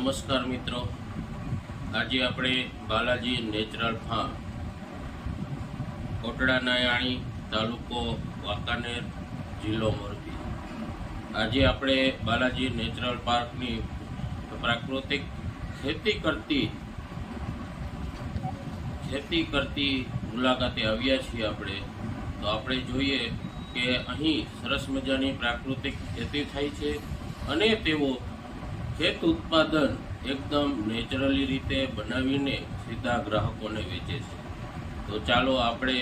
નમસ્કાર મિત્રો. આજે આપણે બાલાજી નેચરલ ફાર્મ, કોટડા નાયાણી તાલુકો વાંકાનેર જિલ્લો મોરબી. આજે આપણે બાલાજી નેચરલ પાર્કની પ્રાકૃતિક ખેતી કરતી ખેતી કરતી મુલાકાતે આવ્યા છીએ આપણે. તો આપણે જોઈએ કે અહીં સરસ મજાની પ્રાકૃતિક ખેતી થાય છે અને તેઓ ખેત ઉત્પાદન એકદમ નેચરલી રીતે બનાવીને સીધા ગ્રાહકોને વેચે છે. તો ચાલો આપણે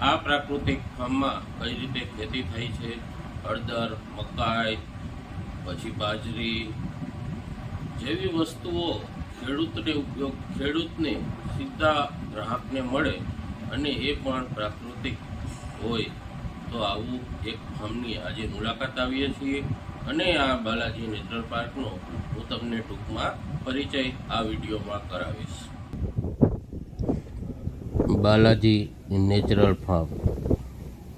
આ પ્રાકૃતિક ફાર્મમાં કઈ રીતે ખેતી થાય છે? હળદર, મકાઈ, પછી બાજરી, જેવી વસ્તુઓ ખેડૂતને ઉપયોગ, ખેડૂતને સીધા ગ્રાહકને મળે અને એ પણ પ્રાકૃતિક હોય તો આવું એક ફાર્મની આજે મુલાકાત આવીએ છીએ. અને આ બાલાજી નેચરલ પાર્કનો હું તમને ટૂંકમાં પરિચય આ વિડીયોમાં કરાવીશ. બાલાજી નેચરલ ફાર્મ,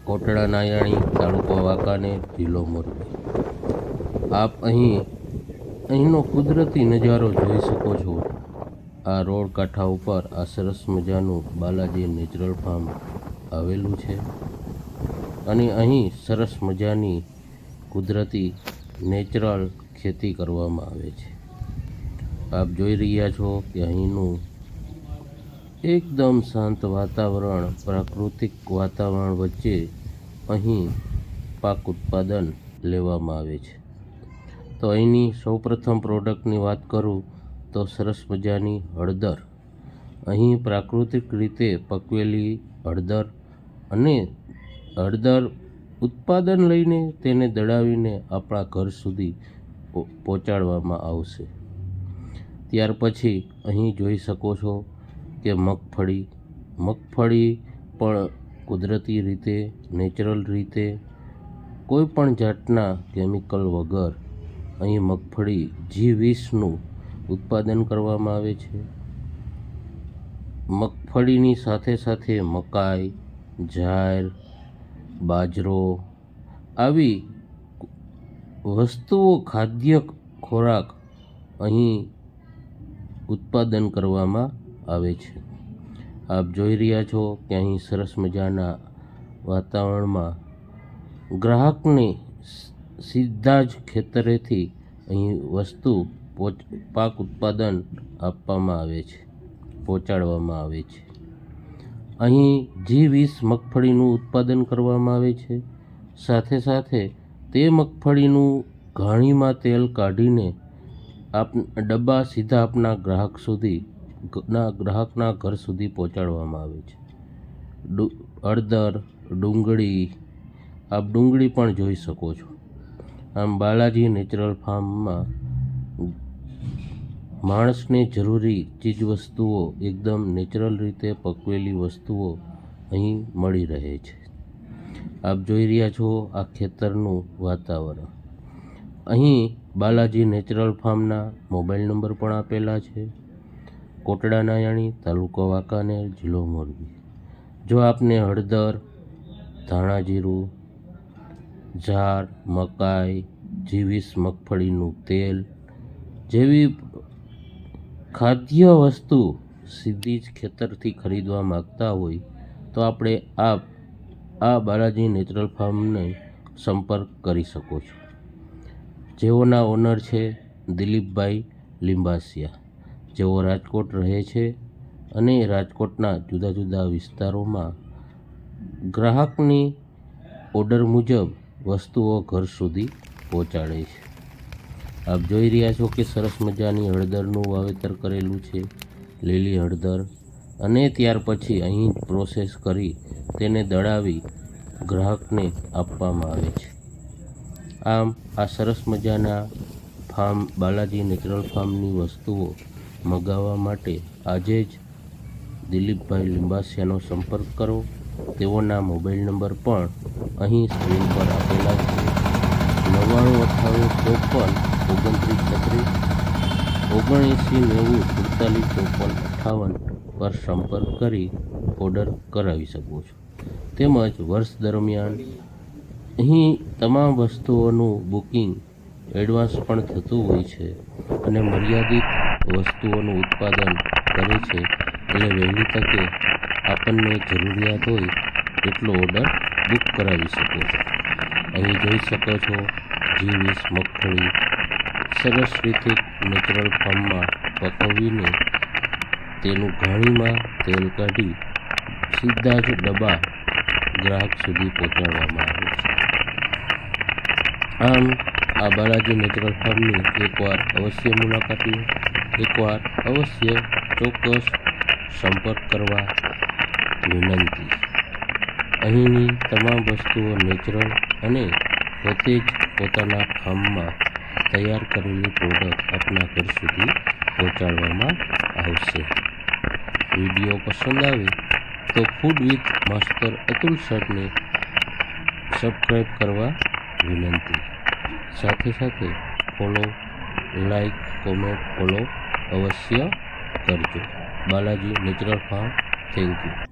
કોટડા નાયાણી તાલુકો વાકાને જિલ્લો મોરબી. આપ અહીં, અહીંનો કુદરતી નજારો જોઈ શકો છો. આ રોડ કાંઠા ઉપર આ સરસ મજાનું બાલાજી નેચરલ ફાર્મ આવેલું છે. અને અહીં સરસ મજાની કુદરતી નેચરલ ખેતી કરવામાં આવે છે. આપ જોઈ રહ્યા છો કે અહીંનું એકદમ શાંત વાતાવરણ, પ્રાકૃતિક વાતાવરણ વચ્ચે અહીં પાક ઉત્પાદન લેવામાં આવે છે. તો અહીંની સૌપ્રથમ પ્રોડક્ટની વાત કરું તો સરસ મજાની હળદર. અહીં પ્રાકૃતિક રીતે પકવેલી હળદર અને હળદર ઉત્પાદન લઈને તેને દળાવીને આપણા ઘર સુધી પહોંચાડવામાં આવશે. ત્યાર પછી અહીં જોઈ શકો છો કે મગફળી મગફળી પણ કુદરતી રીતે, નેચરલ રીતે, કોઈ પણ જાતના કેમિકલ વગર અહીં મગફળી જી વીસનું ઉત્પાદન કરવામાં આવે છે. મગફળીની સાથે સાથે મકાઈ જાર બાજરો આવી વસ્તુઓ ખાદ્ય ખોરાક અહીં ઉત્પાદન કરવામાં આવે છે. આપ જોઈ રહ્યા છો કે અહીં સરસ મજાના વાતાવરણમાં ગ્રાહકને સીધા જ ખેતરેથી અહીં વસ્તુ પાક ઉત્પાદન આપવામાં આવે છે, પહોંચાડવામાં આવે છે. અહીં જી વીસ મગફળીનું ઉત્પાદન કરવામાં આવે છે, સાથે સાથે તે મગફળીનું ઘાણીમાં તેલ કાઢીને આપ, ડબ્બા સીધા આપના ગ્રાહક સુધી, ના, ગ્રાહકના ઘર સુધી પહોંચાડવામાં આવે છે. હળદર, ડુંગળી, આપ ડુંગળી પણ જોઈ શકો છો. આમ બાલાજી નેચરલ ફાર્મમાં માણસને જરૂરી ચીજવસ્તુઓ એકદમ નેચરલ રીતે પકવેલી વસ્તુઓ અહીં મળી રહે છે. આપ જોઈ રહ્યા છો આ ખેતરનું વાતાવરણ. અહીં બાલાજી નેચરલ ફાર્મના મોબાઈલ નંબર પણ આપેલા છે. કોટડા નાયાણી, તાલુકો વાંકાનેર, જિલ્લો મોરબી. જો આપને હળદર, ધાણા જીરું જાર મકાઈ, જીવીસ મગફળીનું તેલ જેવી ખાદ્ય વસ્તુ સીધી જ ખેતરથી ખરીદવા માગતા હોય, તો આપણે આ આ બાલાજી નેચરલ ફાર્મને સંપર્ક કરી શકો છો. જેઓના ઓનર છે દિલીપભાઈ લિંબાસિયા, જેઓ રાજકોટ રહે છે અને રાજકોટના જુદા જુદા વિસ્તારોમાં ગ્રાહકની ઓર્ડર મુજબ વસ્તુઓ ઘર સુધી પહોંચાડે છે. આપ જોઈ રહ્યા છો કે સરસ મજાની હળદરનું વાવેતર કરેલું છે, લીલી હળદર. અને ત્યાર પછી અહીં પ્રોસેસ કરી તેને દળાવી ગ્રાહકને આપવામાં આવે છે. આમ, આ સરસ મજાના ફાર્મ, બાલાજી નેચરલ ફાર્મની વસ્તુઓ મગાવવા માટે આજે જ દિલીપભાઈ લિંબાસિયાનો સંપર્ક કરો. તેઓના મોબાઈલ નંબર પણ અહીં સ્ક્રીન પર આપેલા છે. નવ્વાણું અઠ્ઠાણું ચોપન, ઓગણત્રીસ છત્રીસ ઓગણએંસી નેવું, સુડતાલીસ ચોપન, અઠ્ઠાવન પર સંપર્ક કરી ઓર્ડર કરાવી શકો છો. તેમજ વર્ષ દરમિયાન અહીં તમામ વસ્તુઓનું બુકિંગ એડવાન્સ પણ થતું હોય છે અને મર્યાદિત વસ્તુઓનું ઉત્પાદન કરે છે. એટલે વહેલી તકે આપણને જરૂરિયાત હોય એટલો ઓર્ડર બુક કરાવી શકો છો. અહીં જોઈ શકો છો જી વીસ મગફળી. સરસ રીતે નેચરલ ફોર્મમાં પકવીને તેનું ઘાણીમાં તેલ કાઢી સીધા જ ડબ્બા ગ્રાહક સુધી પહોંચાડવામાં આવે છે. આમ, આ બાલાજી નેચરલ ફાર્મની એકવાર અવશ્ય મુલાકાત લો. એકવાર અવશ્ય ચોક્કસ સંપર્ક કરવા વિનંતી. અહીંની તમામ વસ્તુઓ નેચરલ અને પોતે જ પોતાના ફાર્મમાં તૈયાર કરેલી પ્રોડક્ટ આપના ઘર સુધી પહોંચાડવામાં આવશે. વીડિયો પસંદ આવે તો ફૂડ વિથ માસ્ટર અતુલ સરને સબસ્ક્રાઈબ કરવા વિનંતી. સાથે સાથે ફોલો લાઈક કોમેન્ટ ફોલો અવશ્ય કરજો. Balaji Natural Farm thank you